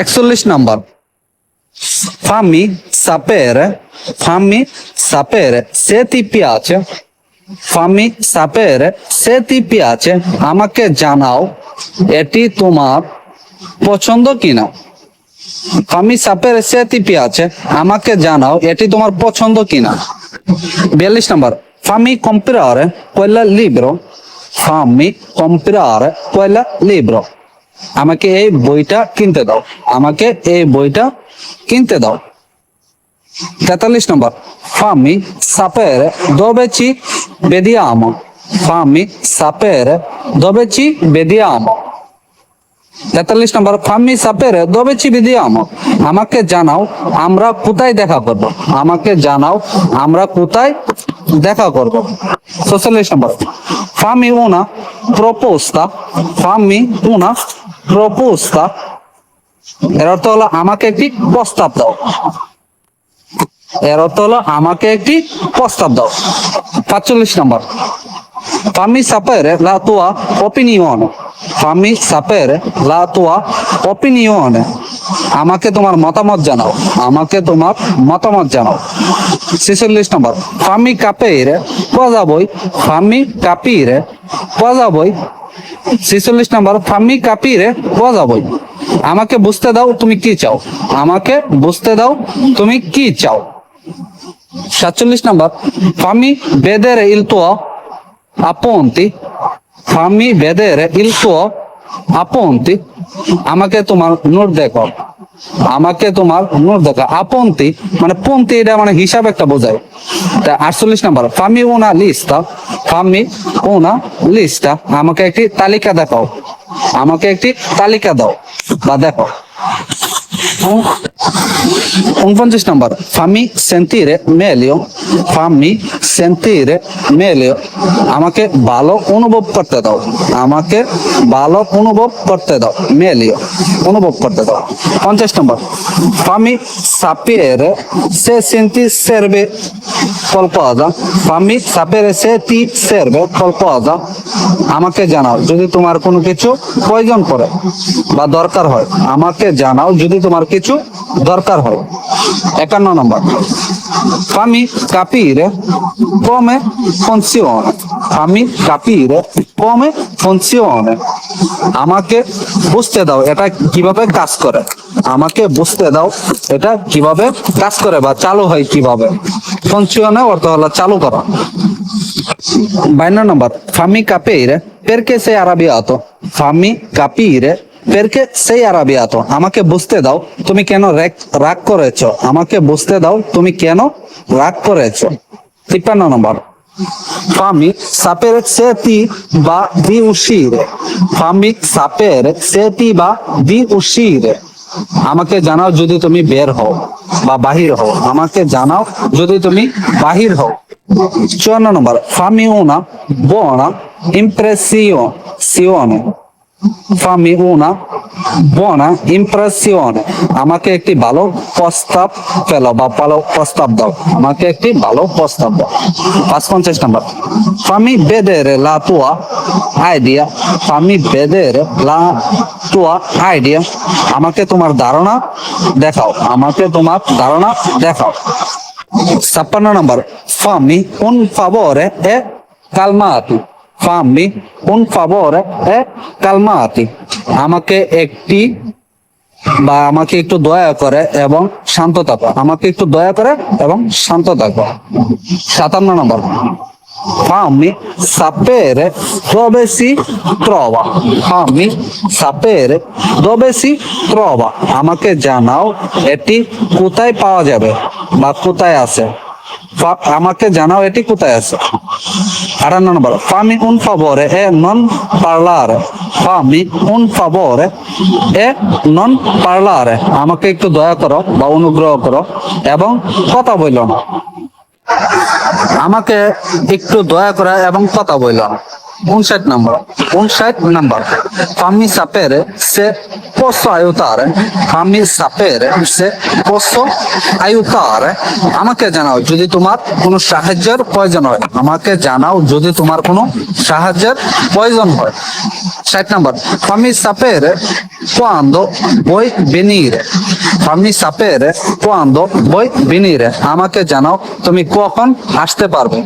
একচল্লিশ নম্বর। ফামি সাপের ফামি সাপের সেতি পিয়াচ ফামি সাপের সেতি পিয়াচ আমাকে জানাও, এটি তোমার পছন্দ কিনা? ফামি সাপের সেতি পিয়াচ আমাকে জানাও, এটি তোমার পছন্দ কিনা? বিয়াল্লিশ নাম্বার। ফামি কম্পিউটার কয়লা লিব্র? ফামি কম্পিউটার কয়লা লিব্র। আমাকে এই বইটা কিনতে দাও। আমাকে এই বইটা কিনতে দাও। তেতাল্লিশ নম্বর। ফামি সাপের দবেচি বেদিয়াম। ফামি সাপের দবেচি বেদিয়াম। তেতাল্লিশ নম্বর। ফামি সাপের দবেচি বেদিয়াম। আমাকে জানাও, আমরা কোথায় দেখা করব? আমাকে জানাও, আমরা কোথায় দেখা করব? সোশ্যালিস্ট নম্বর। ফামি উনা প্রপোস্তা। ফামি উনা প্রস্তাব এর অর্থ হলো আমাকে একটি প্রস্তাব দাও। এর অর্থ হলো আমাকে একটি প্রস্তাব দাও। পাঁচচল্লিশ নম্বর। ফামি সাপের লাতুয়া অপিনিয়ন। ফামি সাপের লাতোয়া অপিনিয়ন। আমাকে তোমার মতামত জানাও। আমাকে তোমার মতামত জানাও। ছেচল্লিশ নম্বর। ফামি কাপের পজা বই ফামি কাপির পজা যাবই ছেচল্লিশ নম্বর capire cosa vuoi আমাকে বুঝতে দাও তুমি কি চাও। আমাকে বুঝতে দাও তুমি কি চাও। সাতচল্লিশ নম্বর il tuo appunti fammi vedere il tuo appunti আমাকে তোমার নোট দেখো। আমাকে তোমার নোট দেখো। আপন্তি মানে পন্তি এটা মানে হিসাব একটা বোঝায়। তা আটচল্লিশ নাম্বার ফামি ওনা লিস্টা ফামি ওনা লিস্টা আমাকে একটি তালিকা দেখাও। আমাকে একটি তালিকা দাও, বা দেখো উনপঞ্চাশ নম্বর, ফামি সেন্তিরে মেলিও, ফামি সেন্তিরে মেলিও, আমাকে ভালো অনুভব করতে দাও, আমাকে ভালো অনুভব করতে দাও, মেলিও, অনুভব করতে দাও। পঞ্চাশ নম্বর, ফামি সাপিয়েরে সে সেন্তি সেরবে কল্পদা ফামি সাপিয়েরে সে তি সেরবে কল্পদা আমাকে জানাও যদি তোমার কোনো কিছু প্রয়োজন পড়ে বা দরকার হয়, আমাকে জানাও যদি তোমার কিছু দরকার হয়। একান্ন নম্বর। fammi capire come funziona fammi capire come funziona আমাকে বুঝতে দাও এটা কীভাবে কাজ করে। আমাকে বুঝতে দাও এটা কীভাবে কাজ করে বা চালু হয় কীভাবে। Funziona হলো চালু করা বাইনা নম্বর fammi capire perché sei arrabbiato fammi capire perché sei arrabbiato আমাকে বুঝতে দাও তুমি কেন রাগ করেছ আমাকে বুঝতে দাও তুমি কেন রাগ করেছ তিপ্পান্ন নম্বর se ti va di uscire fammi sapere se ti va di uscire আমাকে জানাও যদি তুমি বের হও বা বাহির হও। আমাকে জানাও যদি তুমি বাহির হও। চুয়ান্ন নম্বর, ফামিউনা বোনা ইমপ্রেসিও সিওনো। fammi buona impressione. আমাকে একটি ভালো প্রস্তাব ফেলো বা ভালো প্রস্তাব দাও। আমাকে একটি ভালো প্রস্তাব দাও। পাঁচ পঞ্চাশ number. La tua idea. Fammi vedere la tua idea. আমাকে তোমার ধারণা দেখাও। আমাকে তোমার ধারণা দেখাও। ছাপ্পান্ন নম্বর। Fammi un favore e calmati. Fammi un favore e calmati আমাকে একটি, বা আমাকে একটু দয়া করে এবং শান্ত থাকো। আমাকে একটু দয়া করে এবং শান্ত থাকো। সাতান্ন নম্বর। fammi sapere dove si trova fammi sapere dove আমাকে জানাও এটি কোথায় পাওয়া যাবে বা কোথায় আছে। আমাকে জানাও এটি কোথায় আছে। আটান্ন নম্বর fammi উন favore e non parlare fammi un favore e non parlare আমাকে একটু দয়া করো বা অনুগ্রহ করো এবং কথা বইল না। আমাকে একটু দয়া করা এবং কথা বইল না। উনষাট নম্বর উনষাট নম্বর fammi সাপের se posso aiutare? Fammi sapere, se posso aiutare. আমাকে জানাও, যদি তোমার কোনো সাহায্যের প্রয়োজন হয়। আমাকে জানাও, যদি তোমার কোনো সাহায্যের প্রয়োজন হয়। ষাট নম্বর, fammi sapere quando vuoi venire. Fammi sapere quando vuoi venire. আমাকে জানাও, তুমি কখন আসতে পারবে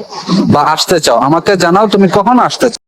বা আসতে চাও। আমাকে জানাও, তুমি কখন আসতে চাও